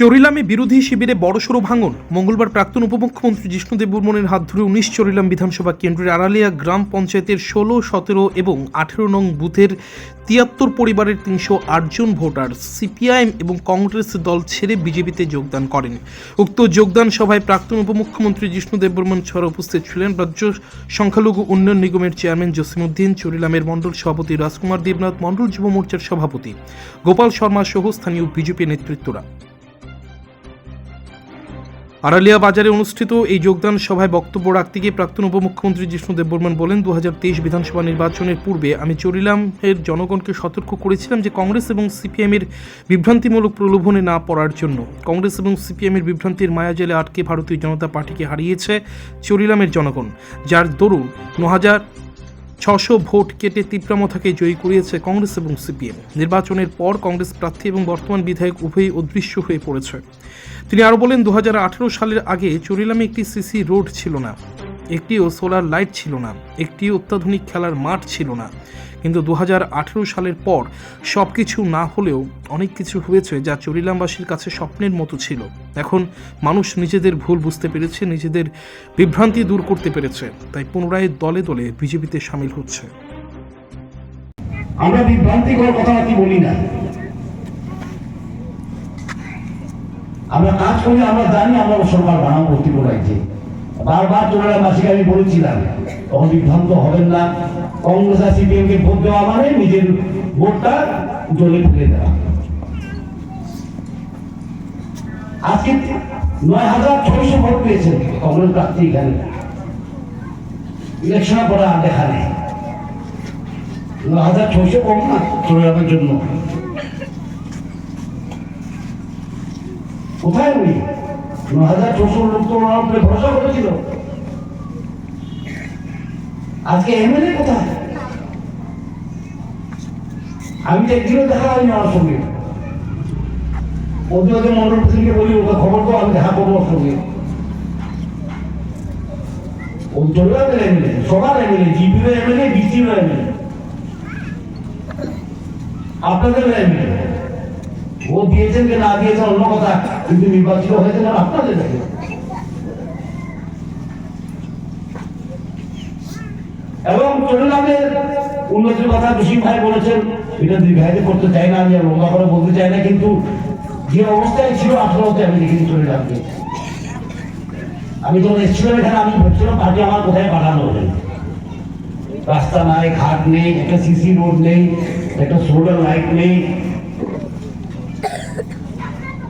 চরিলামে বিরোধী শিবিরে বড়সড় ভাঙন। মঙ্গলবার প্রাক্তন উপমুখ্যমন্ত্রী জিষ্ণুদেব বর্মনের হাত ধরে উনিশ চরিলাম বিধানসভা কেন্দ্রের আড়ালিয়া গ্রাম পঞ্চায়েতের ষোলো, সতেরো এবং আঠেরো নং বুথের তিয়াত্তর পরিবারের তিনশো আটজন ভোটার সিপিআইএম এবং কংগ্রেস দল ছেড়ে বিজেপিতে যোগদান করেন। উক্ত যোগদান সভায় প্রাক্তন উপমুখ্যমন্ত্রী জিষ্ণুদেব বর্মন ছাড়া উপস্থিত ছিলেন রাজ্য সংখ্যালঘু উন্নয়ন নিগমের চেয়ারম্যান জসিমউদ্দিন, চরিলামের মণ্ডল সভাপতি রাজকুমার দেবনাথ, মণ্ডল যুব মোর্চার সভাপতি গোপাল শর্মা সহ স্থানীয় বিজেপি নেতৃত্বরা। আড়ালিয়া বাজারে অনুষ্ঠিত এই যোগদান সভায় বক্তব্য রাখতে গিয়ে প্রাক্তন উপমুখ্যমন্ত্রী জিষ্ণু দেববর্মন বলেন দু হাজার তেইশ বিধানসভা নির্বাচনের পূর্বে আমি চরিলামের জনগণকে সতর্ক করেছিলাম যে কংগ্রেস এবং সিপিএমের বিভ্রান্তিমূলক প্রলোভনে না পড়ার জন্য। কংগ্রেস এবং সিপিএমের বিভ্রান্তির মায়াজালে আটকে ভারতীয় জনতা পার্টিকে হারিয়েছে চরিলামের জনগণ, যার দরুন ন হাজার ছশো ভোট কেটে তিপ্রামথাকে জয়ী করিয়েছে কংগ্রেস এবং সিপিএম। নির্বাচনের পর কংগ্রেস প্রার্থী এবং বর্তমান বিধায়ক উভয়ই অদৃশ্য হয়ে পড়েছে। তিনি আরও বলেন দু হাজার আঠেরো সালের আগে চুরিলামে একটি সিসি রোড ছিল না। একটিও সোলার লাইট ছিল না একটি অত্যাধুনিক খেলার মাঠ ছিল না। কিন্তু দুহাজার আঠেরো সালের পর সব কিছু না হলেও অনেক কিছু হয়েছে যা চরিলামবাসীর কাছে স্বপ্নের মতো ছিল। এখন মানুষ নিজেদের ভুল বুঝতে পেরেছে, নিজেদের বিভ্রান্তি দূর করতে পেরেছে, তাই পুনরায় দলে দলে বিজেপিতে সামিল হচ্ছে। আমরা বিভ্রান্তিকর কথাবার্তি বলি না। আমরা কাজ করি, আমরা জানি আমরা সরকার বানাবো ভর্তি করাইছে বারবার চোরা মাসিকে আমি বলেছিলাম, তখন বিভ্রান্ত হবেন না। কংগ্রেস আর সিপিএম কে ভোট দেওয়া মানে নিজের ভোটটা জলে ফেলে দেওয়া। আজকে নয় হাজার ছয়শো ভোট পেয়েছেন কংগ্রেস প্রার্থী এখানে। ইলেকশনের পরে আর দেখা নেই। নয় হাজার ছয়শো কম না চলে যাবার জন্য। কোথায় উনি? তো ভরসা করেছিল। আজকে এমএলএ আমি দেখা হয়নি আমার সঙ্গে। ওদের মন্ডল প্রধানকে বলি, ওকে খবর তো আমি দেখা করব সঙ্গে। ও যাবে এমএলএ সবার এমএলএ জিপির এমএলএ বিসির এমএলএ। আপনাদের ও দিয়েছেন না দিয়েছেন অন্য কথা। কিন্তু নির্বাচিত হয়েছেন আপনাদের এবং চট্টগ্রামের উন্নতির কথা ভাই বলেছেন, এটা দীর্ঘায়িত করতে চাই না, আমি লম্বা করে বলতে চাই না, কিন্তু যে অবস্থায় ছিল আঠারোতে আমি দেখেছি চট্টগ্রামকে আমি যখন এসেছিলাম এখানে, আমি ভাবছিলাম পার্টি আমার কোথায় পাঠানো হবে। রাস্তা নাই, ঘাট নেই, একটা সিসি রোড নেই, একটা সোলার লাইট নেই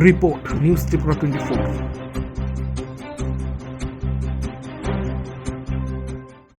Report news Tripura twenty four